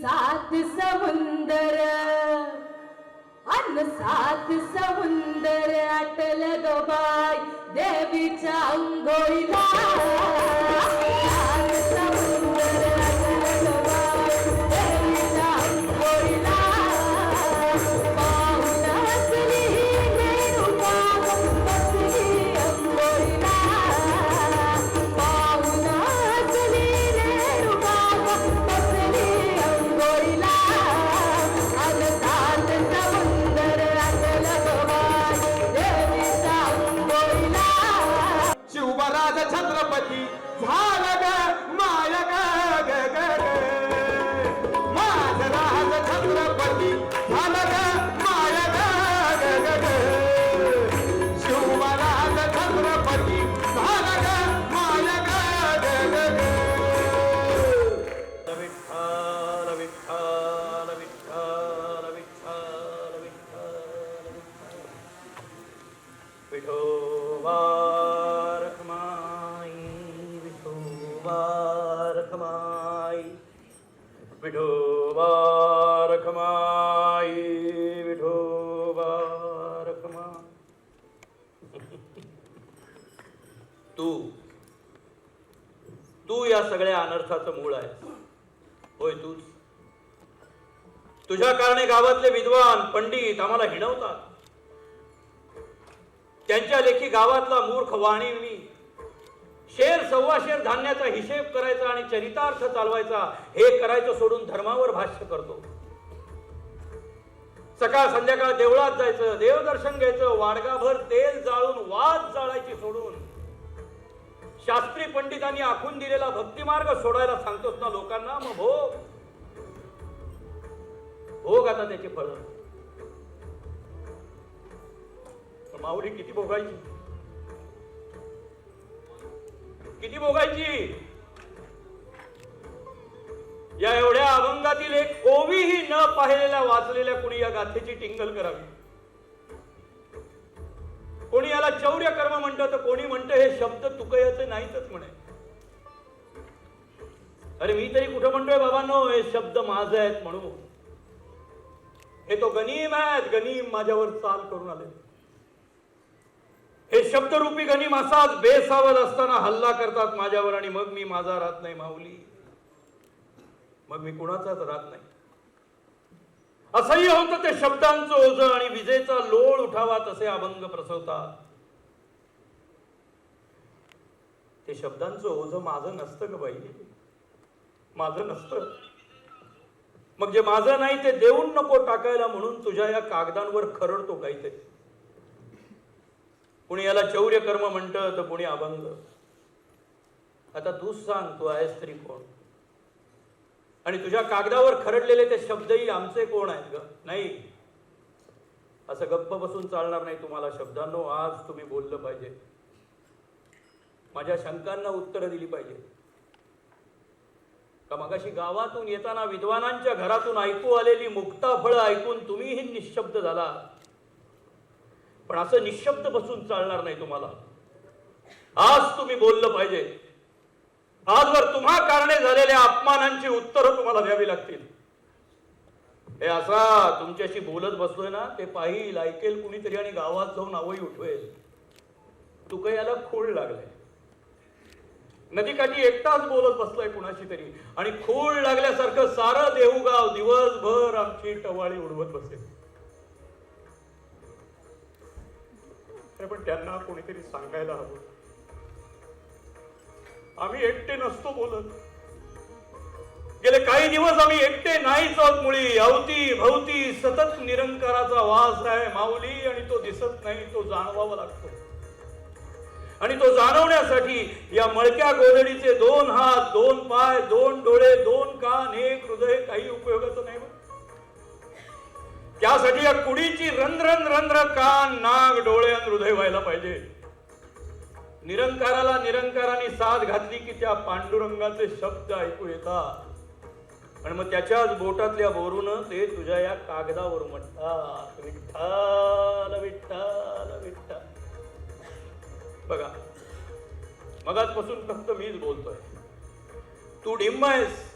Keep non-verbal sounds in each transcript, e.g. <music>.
सात समुंदर अन सात समुंदर अटल गोबाई देवीच्या अंघोळीला विठोबा रखमाई विठोबा रखमाई विठोबा रखमाई विठोबा रखमाई <laughs> तू तू या सगळ्या अनर्थाचं मूळ आहे होय तूच. तुझ्या कारणे गावातले विद्वान पंडित आम्हाला हिणवतात. त्यांच्या लेखी गावातला मूर्ख वाणी मी. शेर सव्वा शेर धान्याचा हिशेब करायचा आणि चरितार्थ चालवायचा हे करायचं सोडून धर्मावर भाष्य करतो. सकाळ संध्याकाळ देवळात जायचं देवदर्शन घ्यायचं वाडगाभर तेल जाळून वाद जाळायची सोडून. शास्त्री पंडितांनी आखून दिलेला भक्तिमार्ग सोडायला सांगतोस ना लोकांना मग भोग. भोग आता त्याची फळ. माऊली किती भोगायची? किती भोगायची? या एवढ्या अभंगातील एक ओवीही न पाहिलेल्या वाचलेल्या कुणी या गाथेची टिंगल करावी? कोणी याला चौर्य कर्म म्हणतं तर कोणी म्हणतं हे शब्द तुकयाचे नाहीतच म्हणे. अरे मी तरी कुठं म्हणतोय बाबांनो हे शब्द माझे आहेत म्हणून. हे तो गनीम आहेत गनीम माझ्यावर चाल करून आले शब्दरूपी गणी असाच बेसावध असताना हल्ला करतात माझ्यावर आणि मग मी माझा राहत नाही माऊली. मग मी कुणाचाच राहत नाही. असह्य होतं ते शब्दांचं ओझ आणि विजेचा लोळ उठावा तसे अभंग प्रसवतात. ते शब्दांचं ओझ माझं नसतं का बाई. माझं नसतं. मग जे माझं नाही ते देऊन नको टाकायला म्हणून तुझ्या या कागदांवर खरडतो काहीतरी. कुणी याला चौर्य कर्म म्हणतं तर कुणी अभंग. आता तू सांग तू आहेस तरी कोण? आणि तुझ्या कागदावर खरडलेले ते शब्दही आमचे कोण आहेत ग? नाही. असं गप्प बसून चालणार नाही तुम्हाला शब्दांनो आज तुम्ही बोललं पाहिजे. माझ्या शंकांना उत्तरं दिली पाहिजे. का मगाशी गावातून येताना विद्वानांच्या घरातून ऐकू आलेली मुक्ता फळं ऐकून तुम्हीही निशब्द झाला. पण असं निशब्द बसून चालणार नाही तुम्हाला. आज तुम्ही बोललं पाहिजे. आजवर तुम्हा कारणे झालेल्या अपमानांची उत्तरं तुम्हाला द्यावी लागतील. हे असा तुमच्याशी बोलत बसलोय ना ते पाहिल ऐकेल कुणीतरी आणि गावात जाऊन आवई उठवेल. तू याला खूळ लागलाय. नदीकाठी एकटाच बोलत बसलाय कुणाशी तरी. आणि खूळ लागल्यासारखं सारं देऊगाव दिवसभर आमची टवाळी उडवत बसेल. नाही पण त्यांना कोणीतरी सांगायला हवं. आम्ही एकटे नसतो बोलत. गेले काही दिवस आम्ही एकटे नाहीच आहोत मुळी. अवती भवती सतत निरंकाराचा वास आहे माऊली आणि तो दिसत नाही तो जाणवावा लागतो. आणि तो जाणवण्यासाठी या मळक्या गोधडीचे दोन हात दोन पाय दोन डोळे दोन कान एक हृदय काही उपयोगाचं नाही त्यासाठी या कुडीची रंध्रन रंध्र कान नाग डोळे आणि हृदय व्हायला पाहिजे. निरंकाराला निरंकाराने साथ घातली की त्या पांडुरंगाचे शब्द ऐकू येतात. आणि मग त्याच्याच बोटातल्या बोरून ते तुझ्या या कागदावर म्हणतात विठ्ठल विठ्ठल विठ्ठल. बघा मगाचपासून फक्त मीच बोलतोय. तू डिंब आहेस.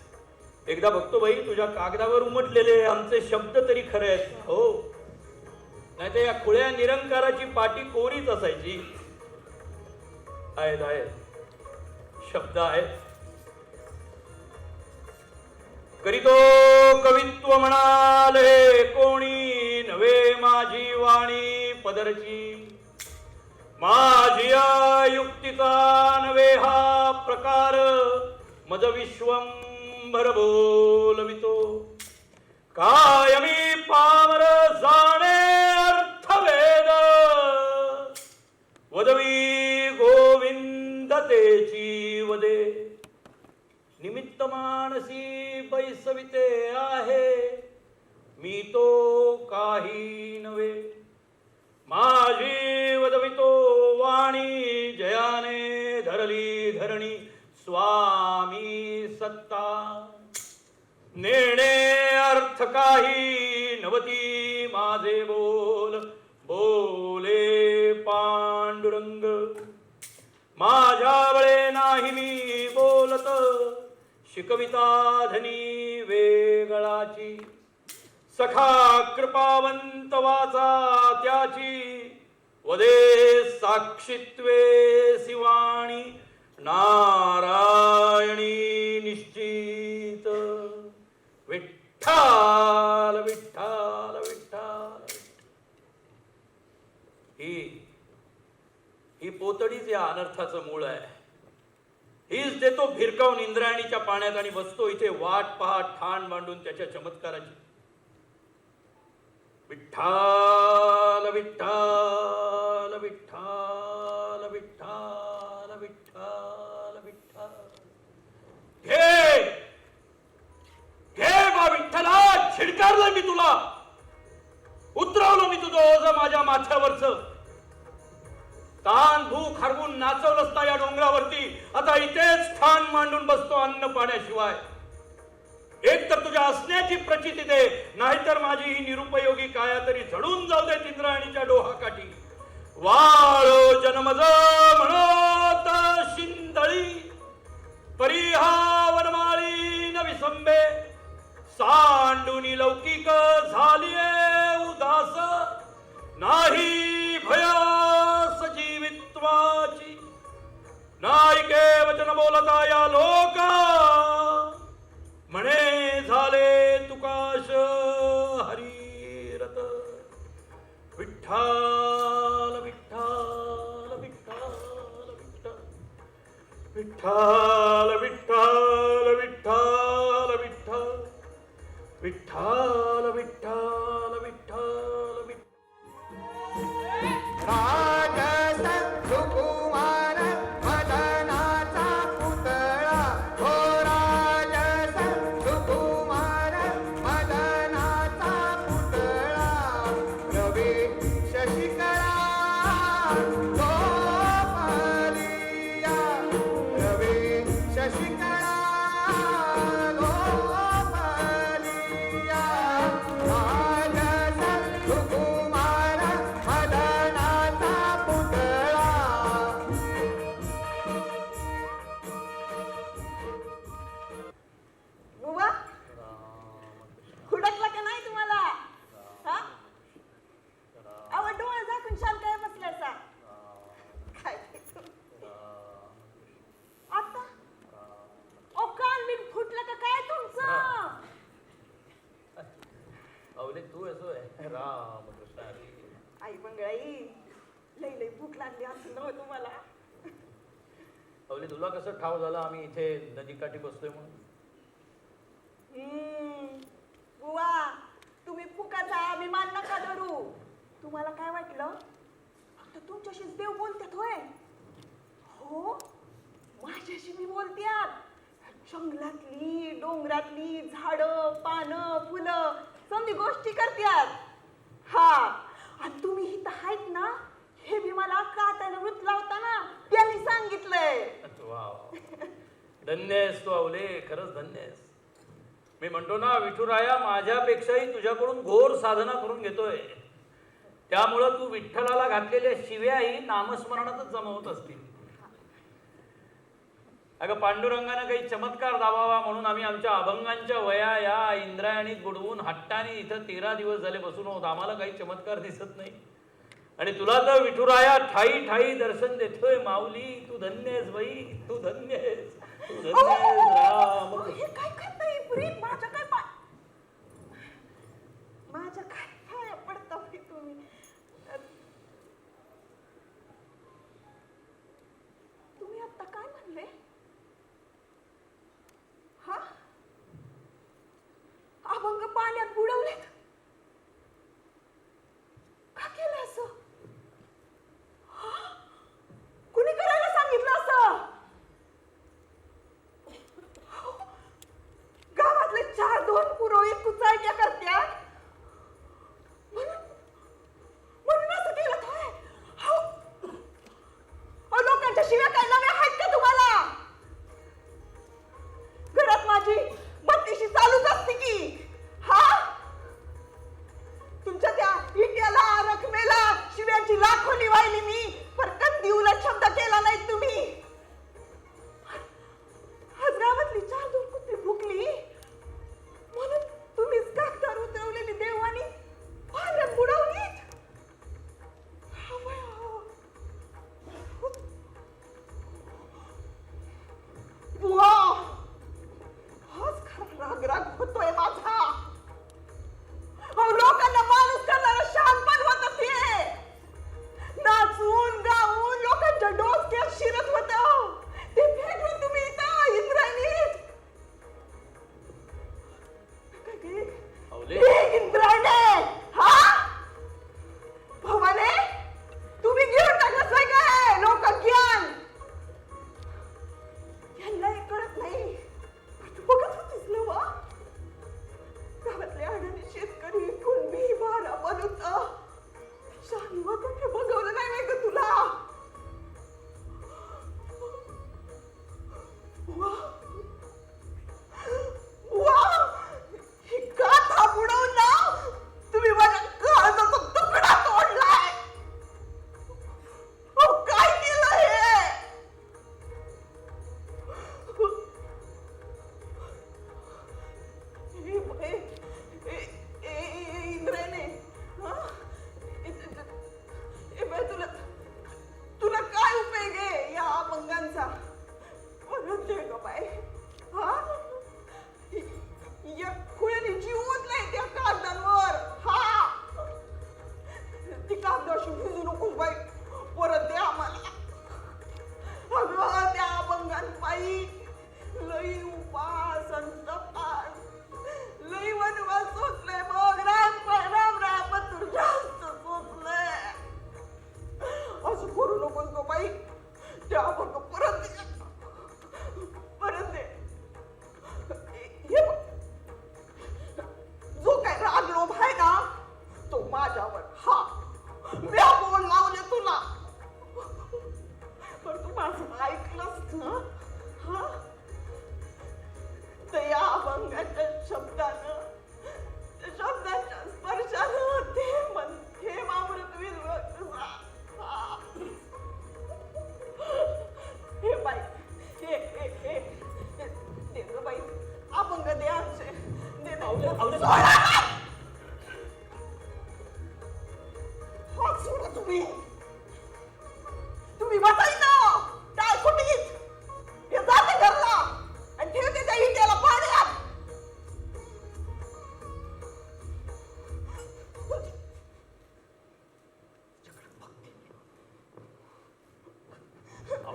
एकदा बघतो बाई तुझ्या कागदावर उमटलेले आमचे शब्द तरी खरे आहेत. हो. नाही तर या खुळ्या निरंकाराची पाठी कोरीच असायची. आहेत आहेत. शब्द आहेत. करीतो कवित्व म्हणाले कोणी नवे माझी वाणी पदरची. माझी या युक्तीचा नवे हा प्रकार. मज विश्वम शंभर बोलवितो. कायमी पामर जाणे रंग. माझ्या वेळे नाही मी बोलत. शिकविता धनी वेगळाची. सखा कृपावंत वाचा त्याची. वदे साक्षित्वे शिवाणी नारायणी निश्चित. विठ्ठल विठ्ठल विठ्ठल. ही ही पोतडीच या अनर्थाचं मूळ आहे. हीच देतो भिरकावून इंद्रायणीच्या पाण्यात आणि बसतो इथे वाट पहाट ठाण मांडून त्याच्या चमत्काराची. विठ्ठाल विठ्ठाल विठ्ठाल विठ्ठाल विठ्ठाल विठ्ठाल. घे! घे बा विठ्ठला! छिडकारलं मी तुला. उतरवलं मी तुझं ओझ माझ्या माथ्यावरचं. तान भूक हरवून नाचवलंस या डोंगरावरती. आता इथेच ठाण मांडून बसतो अन्न पाण्याशिवाय. एक तर तुझ्या असण्याची प्रचिती दे नाहीतर माझी ही निरुपयोगी काया तरी झडून जाऊ दे इंद्राणीच्या डोहाकाठी. वाळो जनमज म्हणत शिंदळी परिहा वनमाळी न विसंबे सांडूनी लौकिक झालीये उदास. go, go. राम कृष्ण हरी. आई मंगळाई लई लई भूक लागली असं नव्हतं तुम्हाला. अवले तुला कसं ठाव झालं? आम्ही इथे नदीकाठी बसलोय म्हणून. हम्म, बुवा तुम्ही फुकाचा अभिमान नका धरू. तुम्हाला काय वाटलं? फक्त तुमच्याशीच देव बोलतात होय. हो? माझ्याशी मी बोलत्यात. जंगलातली डोंगरातली झाडं पानं फुलं समधी गोष्टी करत्यात. धन्य आहेस तू अवले खरंच धन्य आहेस. मी म्हणतो ना विठुराया माझ्यापेक्षाही तुझ्याकडून घोर साधना करून घेतोय. त्यामुळं तू विठ्ठलाला घातलेल्या शिव्याही नामस्मरणातच जमवत असतील. अगं पांडुरंगानं काही चमत्कार दाबावा म्हणून आम्ही आमच्या अभंगांच्या वया या इंद्रायणीत बुडवून हट्टाने इथं तेरा दिवस झाले बसून आहोत. आम्हाला काही चमत्कार दिसत नाही. आणि तुला तर विठुराया ठाई ठाई दर्शन देतोय. माऊली तू धन्य आहेस बाई तू धन्य आहेस. गणेश राम हे काय करताय? पुरी माझ्या काय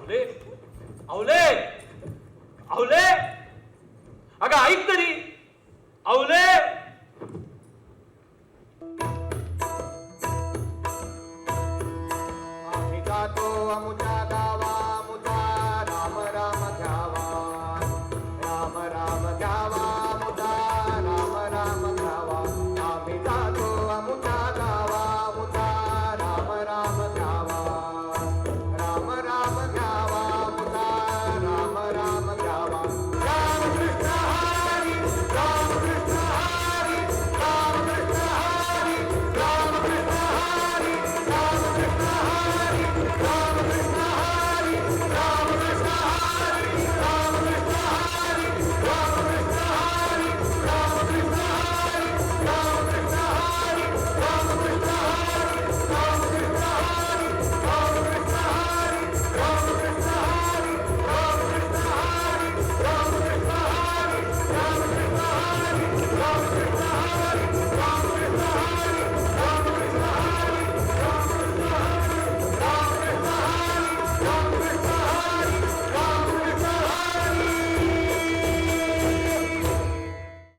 เล่เอาเลย